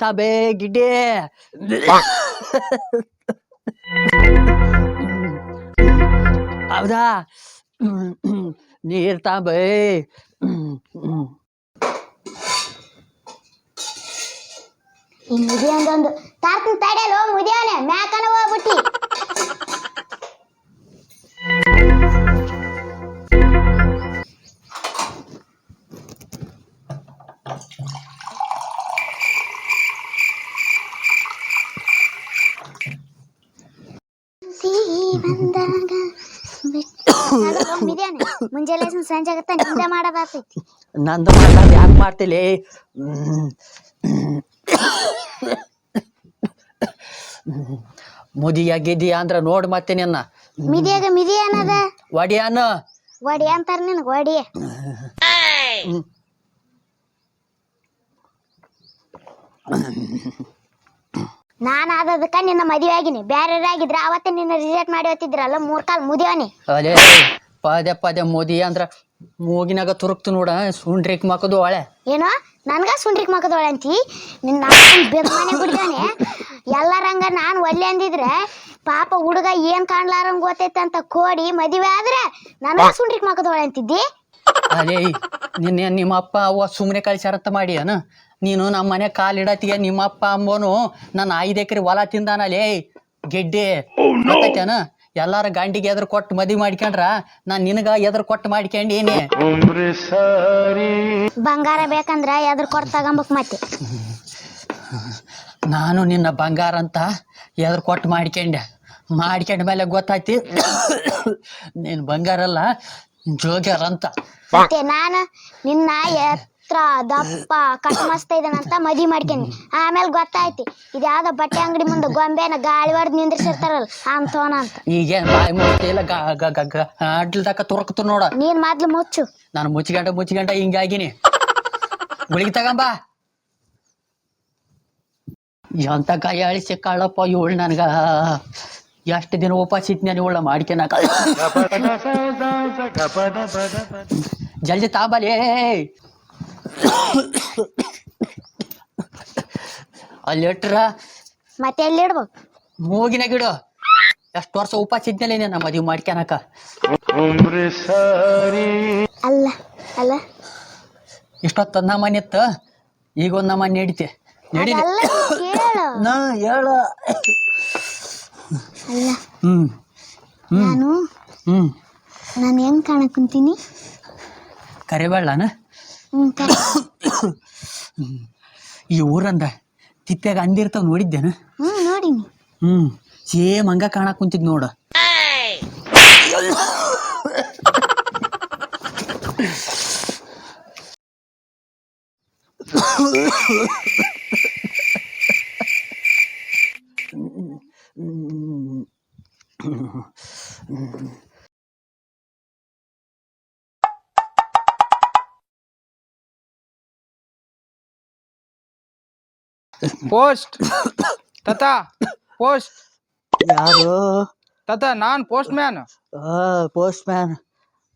ತಾಂಬೇ ಗಿಡ್ಡೆ ಹೌದಾ ನೀರ್ ತಾಂಬೇ ಈ ಮುದಿ ಅಂದೊಂದು. ತಾರ್ತಿನ ತಡೆಯಲು ಮುದಿಯವನೆ ಮ್ಯಾಕನ ಹೋಗ್ಬಿಟ್ಟಿ. ಮುಂಜಾನೆ ಸಂಜೆ ಆಗತ್ತ ಯಾಕೆ ಮಾಡ್ತಿಲಿ? ಮುದಿಯ ಗಿದಿಯ ಅಂದ್ರ ನೋಡ್ ಮತ್ತೆ ನಿನ್ನ. ಮಿದಿಯಾಗ ಮಿದಿ ಏನದ? ಒಡಿಯಾನ ಒಡಿ ಅಂತಾರ ನಿನಗ ಒಡಿ ನಾನು ಆದದಕ್ಕ ನಿನ್ನ ಮದುವೆ ಆಗಿನಿ. ಬ್ಯಾರೆ ಆಗಿದ್ರೆ ಅವತ್ತೇ ನಿನ್ನ ರಿಜೆಕ್ಟ್ ಮಾಡಿ ಹೋಗ್ತಿದ್ರಲ್ಲ ಮೂರ್ ಕಾಲ್ ಮುದಿಯವನಿ ಅದೇ ಪದೇ ಪದೇ ಮುದಿ ಅಂದ್ರ ಮೂಗಿನಾಗ ತುರುಕ್ತು ನೋಡ ಸುಂಡ್ರಿಕ್ ಮಾಕೋದು ಒಳೆ ಏನೋ? ನನ್ಗ ಸುಂಡ್ರಿಕ್ ಮಕ್ಕದೊಳೆ ಅಂತಿ? ನಿನ್ನ ಬೆದಮನೆ ಹುಡುಗನೆ ಎಲ್ಲರಂಗ ನಾನು ಒಲ್ಲೆ ಅಂದಿದ್ರೆ ಪಾಪ ಹುಡುಗ ಏನ್ ಕಾಣ್ಲಾರಂಗ್ ಗೊತ್ತೈತೆ ಅಂತ ಕೋಡಿ ಮದುವೆ ಆದ್ರೆ ನನಗ ಸುಂಡ್ರಿಕ್ ಮಕ್ಕದೊಳೆ ಅಂತಿದ್ದಿ? ಅದೇ ನಿನ್ನೆ ನಿಮ್ಮ ಅಪ್ಪ ಅವ್ವ ಸುಮ್ಮನೆ ಕಳ್ಸ್ಯಾರಂತ ಮಾಡಿ ಅನ ನೀನು ನಮ್ಮ ಮನೆ ಕಾಲಿಡತಿಗೆ ನಿಮ್ಮ ಅಪ್ಪ ಅಂಬೋನು ನನ್ನ ಐದು ಎಕರೆ ಹೊಲ ತಿಂದಾನಲೇ. ಗೆಡ್ಡೆ. ಗೊತ್ತೈತೇನ ಎಲ್ಲಾರ ಗಂಡಿಗೆ ಎದ್ರ ಕೊಟ್ಟು ಮದಿ ಮಾಡ್ಕೊಂಡ್ರ ನಾನ್ ನಿನಗ ಎದ್ರ ಕೊಟ್ಟು ಮಾಡ್ಕೊಂಡೀನಿ ಬಂಗಾರ ಬೇಕಂದ್ರ ಎದ್ರ ಕೊಟ್ಟು ತಗೊಂಬಕ್ ಮತ್ತೆ. ನಾನು ನಿನ್ನ ಬಂಗಾರ ಅಂತ ಎದ್ರ ಕೊಟ್ಟು ಮಾಡ್ಕೊಂಡೆ. ಮಾಡ್ಕೊಂಡ ಮೇಲೆ ಗೊತ್ತಾಯ್ತಿ ನೀನು ಬಂಗಾರ ಅಲ್ಲ ಜೋಗ್ಯಾರ ಅಂತ. ನಾನು ನಿನ್ನ ಎತ್ರ ದಪ್ಪ ಕಟ್ ಮಸ್ತ ಇದ್ದಾನಂತ ಮದಿ ಮಾಡ್ಕೊಂಡಿ ಆಮೇಲೆ ಗೊತ್ತಾಯ್ತಿ ಇದ್ಯಾವ್ದೋ ಬಟ್ಟೆ ಅಂಗಡಿ ಮುಂದೆ ಗೊಂಬೆನ ಗಾಳಿ ಹೊಡೆದು ನಿಂದ್ರಿಸಿರ್ತಾರಲ್ಲ ಅಂತವನ ಅಂತ. ಈಗೇನ್ ಬಾಯಿ ಮುಚ್ಚಿಲ್ಲ ಅಡ್ಲದಕ್ಕ ತುರ್ಕ್ತು ನೋಡ. ನೀನ್ ಮೊದ್ಲು ಮುಚ್ಚು. ನಾನು ಮುಚ್ಚಿಗಂಟ ಮುಚ್ಚಿಗಂಟ ಹಿಂಗಾಗಿನಿ. ಗುಳಿಗೆ ತಗೊಂಬಾ. ಎಂತ ಕೈ ಅಳಿಸಿ ಕಳ್ಳಪ್ಪ ಇವಳು ನನಗ. ಎಷ್ಟು ದಿನ ಉಪವಾಸ ಇದ್ನ ಇವಳ ಮಾಡ್ಕೊಳಕ ಜಲ್ದಿ ತಾಬಲೇ ಅಲ್ಲಿ ಇಟ್ರ? ಮತ್ತೆ ಎಲ್ಲಿ ಇಡ್ಬೇಕು? ಮೂಗಿನ ಗಿಡ ಎಷ್ಟು ವರ್ಷ ಉಪವಾಸ ಇದ್ನಲ್ಲ ನಮ್ಮ ಮದುವೆ ಮಾಡ್ಕ್ಯಾನಕ? ಅಲ್ಲ ಅಲ್ಲ. ಇಷ್ಟೊತ್ತು ನಮ್ಮನೆ ಇತ್ತು. ಈಗ ಒಂದು ನಮ್ಮನೆ ನಡೀತೆ. ನಡಿ ಅದಲ್ಲ ಕೇಳು. ನಾ ಹೇಳ. ಅಲ್ಲ. ಹ್ಮ್. ನಾನು ಹ್ಮ್. ನಾನು ಹೆಂಗ್ ಕಾಣಕ್ ಕುಂತೀನಿ? ಕರಿಬೇಳನ ಹ್ಮ್ ಕರೆ. ಈ ಊರಂದ ತಿಪ್ಪ್ಯಾಗ ಅಂದಿರ್ತಾವ ನೋಡಿದ್ದೇನ? ಹ್ಮ್ ನೋಡಿನಿ. ಹ್ಮ್ ಸೇಮ್ ಹಂಗ ಕಾಣಕ್ ಕುಂತಿದ್ ನೋಡ. ಪೋಸ್ಟ್. ತಾತ ಪೋಸ್ಟ್. ಯಾರು? ತಾತ ನಾನ್ ಪೋಸ್ಟ್ ಮ್ಯಾನ್. Postman.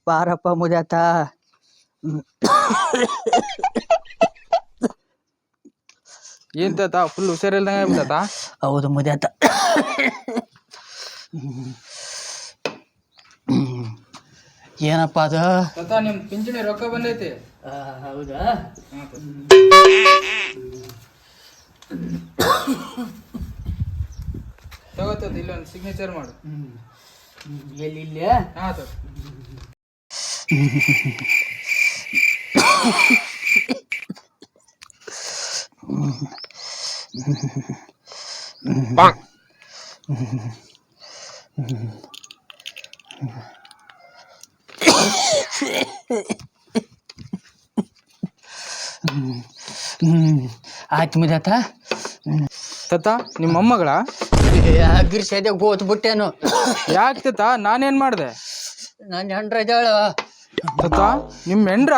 ಬಾರಪ್ಪ ಮುಜಾತ. ಏನ್ ತಾತ ಫುಲ್ ಹುಷಾರಿಲ್ದಂಗ ಆಗ್ಬಿಟ್ಟತ ಹೌದು ಮುಜಾತ. ಏನಪ್ಪ ಅದು? ತಾತ ನಿಮ್ ಪಿಂಚಣಿ ರೊಕ್ಕ ಬಂದೈತಿ? ಹೌದಾ? ತಗೋತದ ಇಲ್ಲೊಂದು ಸಿಗ್ನೇಚರ್ ಮಾಡು. ಎಲ್ಲಿ ಇಲ್ಲಿ? ಹಾ ತಾತ ಹ್ಮ್ ಆಯ್ತು ಮುದಾತ ತಾತ. ನಿಮ್ಮ ಮೊಮ್ಮಗಳ? ಅಗ್ರಿಸದೆ ಗೋತ್ ಬಿಟ್ಟೇನು ಯಾಕೆ ತಾತ? ನಾನೇನ್ ಮಾಡಿದೆ? ನನ್ನ ಹೆಂಡ್ರ ಇದ್ದಾಳ ತಾತ ನಿಮ್ಮ ಹೆಂಡ್ರ?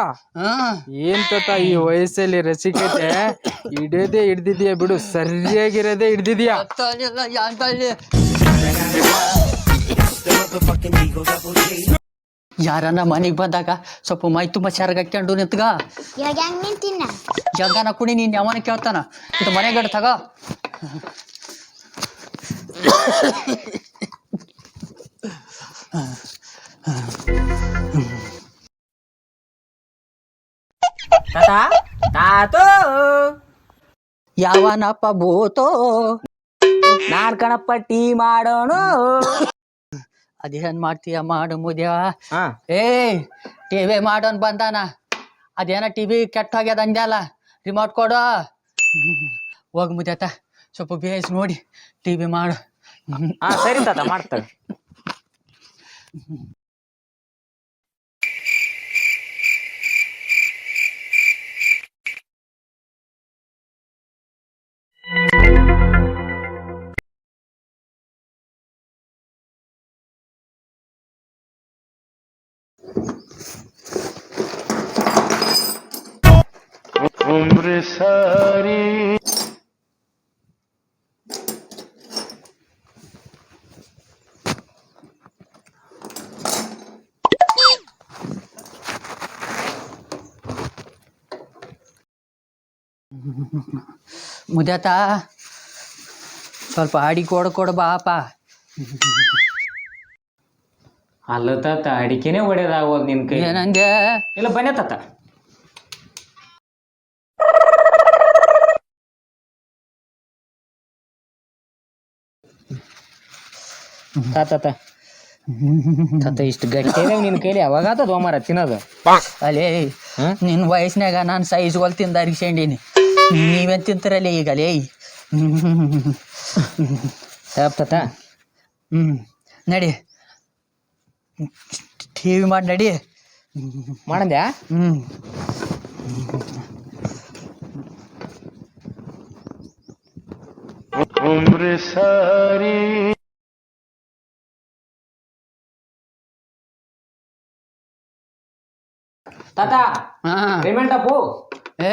ಏನ್ ತಾತ ಈ ವಯಸ್ಸಲ್ಲಿ ರಸಿಕತೆ? ಇಡದೆ ಹಿಡ್ದಿದ್ಯಾ ಬಿಡು ಸರಿಯಾಗಿರೋದೇ ಹಿಡ್ದಿದ್ಯಾ? ಅಂತ ಯಾರನ್ನ ಮನೆಗೆ ಬಂದಾಗ ಸ್ವಲ್ಪ ಮೈ ತುಂಬಾ ಹಾಕ್ಕೊಂಡು ನಿಂತ್ಗ. ಇವಾಗ ಹೆಂಗ್ ನಿಂತಿನ ಜಗ್ಗನ ಕುಣಿ ನೀನ್ ಯಾವನ ಕೇಳ್ತಾನ? ಇದು ಮನೆಗಡೆ ತಗ. ತಾತ ತಾತೋ. ಯಾವನಪ್ಪ ಭೂತೋ. ನಾನ್ ಕಣಪ್ಪ ಟೀ ಮಾಡೋಣ. ಅದೇನ್ ಮಾಡ್ತೀಯ? ಮಾಡು ಮುದ್ಯ. ಹಾ. ಏ ಟಿವಿ ಮಾಡೋನ್ ಬಂದಾನ. ಅದೇನ ಟಿವಿ ಕೆಟ್ಟ ಹೋಗ್ಯದ ಅಂದ್ಯಲ್ಲ? ರಿಮೋಟ್ ಕೊಡು. ಹೋಗ್ ಮುದ್ಯತ ಸ್ವಲ್ಪ ಬೇಸ್ ನೋಡಿ ಟಿವಿ ಮಾಡು. ಹಾ ಸರಿ ತಾತ ಮಾಡ್ತಾರೆ ಮುದ್ಯತ ಸ್ವಲ್ಪ ಅಡಿ ಕೊಡು ಕೊಡು ಬಾಪ ಅಲ್ಲ ತಾತ ಅಡಿಕೆನೆ ಒಳ್ಳೇದಾಗೋದ್ ನಿನ್ ಕೈ ಏನಂದೆ ಇಲ್ಲ ಬನ್ನಿ ತಾತ. ತಾತ ತಾತ ತಾತ ಇಷ್ಟು ಗಟ್ಟಿ ಇದಾವ್ ನಿನ್ ಕೈಲಿ ಯಾವಾಗ ಆತದ ಒಮ್ಮಾರ ತಿನ್ನೋದು. ಅಲೇ ಹ್ಮ್? ನಿನ್ನ ವಯಸ್ಸಿನಾಗ ನಾನು ಸೈಜ್ ಹೊಲ್ ತಿಂದ ಅರಿಸ್ಕೊಂಡೀನಿ ನೀವೇನ್ ತಿಂತಾರಲ್ಲ ಈಗ ಲೇ ಸಾಪ್ ತಾತ. ಹ್ಮ್. ನಡಿ. ಟಿವಿ ಮಾಡಿ ನಡಿ. ಮಾಡಂದ್ಯಾ? ಹ್ಮ್. ತಾತ ರಿಮೋಟ್ ಅಪ್ಪು ಏ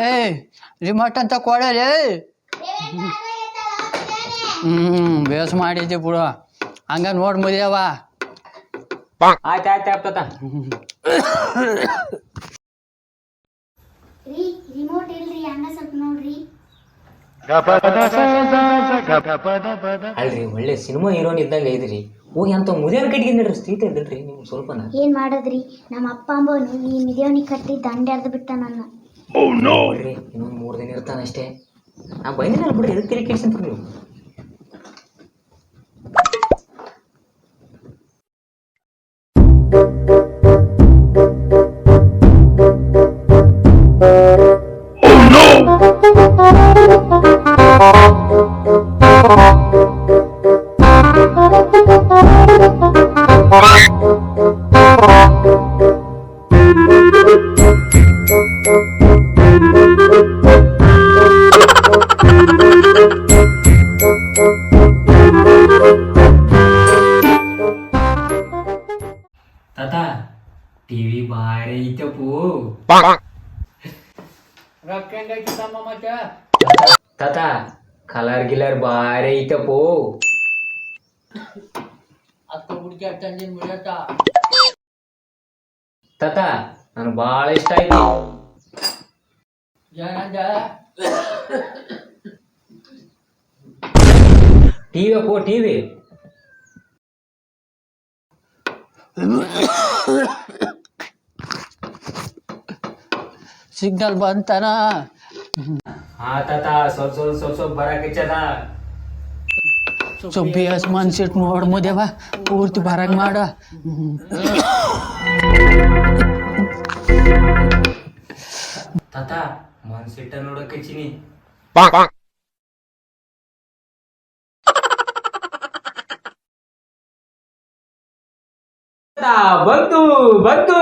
ರಿಮೋಟ್ ಅಂತ ಕೊಡಲೇ ಹ್ಮ್ ಬೇಸ್ ಮಾಡಿದ್ದೆ ಬಿಡು. ಹಂಗ ನೋಡ್ ಮುದಿಯವ ಆಯ್ತು ಆಯ್ತು ಆಯ್ತು ತಾತ. ರೀ ರಿಮೋಟ್ ಇಲ್ರಿ ಹಂಗ ಸ್ವಲ್ಪ ನೋಡ್ರಿ. ಅಲ್ರಿ ಒಳ್ಳೆ ಸಿನಿಮಾ ಹೀರೋನ್ ಇದ್ದಂಗೆ ಇದ್ರಿ ಹೋಗಿ ಅಂತ ಮುದಿಯನ್ ಕಟ್ಟಿಗೆ ನಡ್ರಿ ಸ್ಥಿತಿ ಇದ್ರಿ ನಿಮ್ ಸ್ವಲ್ಪ ಏನ್ ಮಾಡದ್ರಿ ನಮ್ಮ ಅಪ್ಪ ಅಂಬೋನು ಈ ಮಿದೇವನಿ ಕಟ್ಟಿ ದಂಡೆ ಅರ್ದು ಬಿಟ್ಟ ನನ್ನ ನೋಡ್ರಿ ಇನ್ನೊಂದು ಮೂರ್ ದಿನ ಇರ್ತಾನ ಅಷ್ಟೇ ನಾ ಬಂದಿನಲ್ಲ ಬಿಡ್ರಿ ಎದಕ್ಕೆ ಕೆಡ್ಸಂತ್ರಿ ನೀವು ತಾತ ಕಲರ್ ಗಿಲರ್ ಭಾರಿ ಐತಪ್ಪು ತಾತ ನನ್ ಭಾಳ ಇಷ್ಟ ಆಯ್ತು ಟಿವಿ ಅಪ್ಪು ಟಿವಿ ಸಿಗ್ನಲ್ ಬಂತನ? ಹಾ ತಾತ ಸ್ವಲ್ಪ ಸ್ವಲ್ಪ ಸ್ವಲ್ಪ ಸ್ವಲ್ಪ ಬರಕಚ್ಚದ ಸ್ವಲ್ಪ ಬೇಸ್ ಮನ್ಸಿಟ್ ನೋಡ್ ಮುದೇವ ಪೂರ್ತಿ ಬರಂಗ್ ಮಾಡ. ತಾತ ಮನ್ಸಿಟ್ಟ ನೋಡಕಚ್ಚಿನಿ ಬಂತು ಬಂತು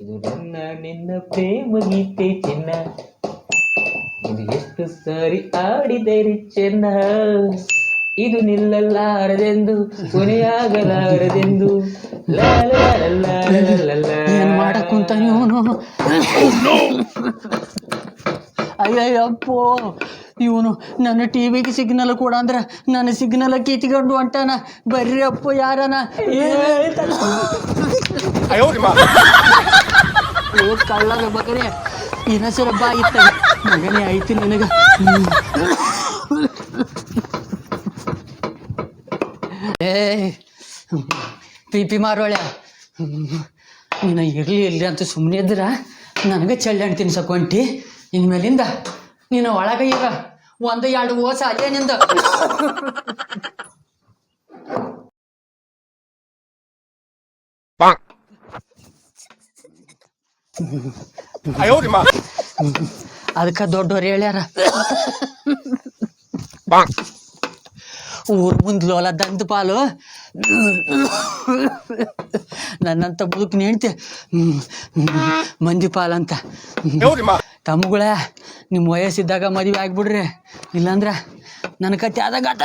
ಇದು ನನ್ನ ನಿನ್ನ ಪ್ರೇಮ ಗೀತೆ ಚಿನ್ನ. ಇದು ಎಷ್ಟು ಸಾರಿ ಆಡಿದರೆ ಚೆನ್ನ. ಇದು ನಿಲ್ಲಲಾರದೆಂದು ಕೊನೆಯಾಗಲಾರದೆಂದು. ಮಾಡಕ್ಕಂತ. ಏನ್ ಇವನು? ಅಯ್ಯಯ್ಯಪ್ಪೋ ಇವನು ನನ್ನ ಟಿವಿಗೆ ಸಿಗ್ನಲ್ ಕೂಡ ಅಂದ್ರ ನನ್ನ ಸಿಗ್ನಲ್ ಕಿತ್ಕೊಂಡು ಹೊಂಟಾನ. ಬರ್ರಿ ಅಪ್ಪ ಯಾರನ? ಏ ಕಳ್ಳಗ ಬಕರೆ ಇನ್ನಸರ ಬಾ ಇತ್ತ. ಮಗನೇ ಐತಿ ನಿನಗ. ಏ ಪಿ ಪಿ ಮಾರೋಳೆ ನೀನು ಇರ್ಲಿ ಇರಲಿ ಅಂತ ಸುಮ್ಮನೆ ಇದ್ರ ನನಗೆ ಚಳ್ಳಣ್ಣು ಹಣ್ಣು ಇನ್ಮೇಲಿಂದ ನೀನು ಒಳಗ ಈಗ ಒಂದ್ ಎರಡು ಓಸ ಅಲ್ಲೇ ನಿಂದ. ಅದಕ್ಕೆ ದೊಡ್ಡವ್ರು ಹೇಳ್ಯಾರ. ಊರ್ ಮುಂದ್ ಲೋಲ ದಂತ ಪಾಲು. ನನ್ನಂತ ಬದುಕು ನೆಣ್ತೆ ಮಂದಿ ಪಾಲಂತ ತಮ್ಮಗಳ ನಿಮ್ಮ ವಯಸ್ಸಿದ್ದಾಗ ಮದುವೆ ಆಗ್ಬಿಡ್ರಿ. ಇಲ್ಲಾಂದ್ರೆ ನನ್ನ ಕತೆ ಆದಾಗ ಆಟ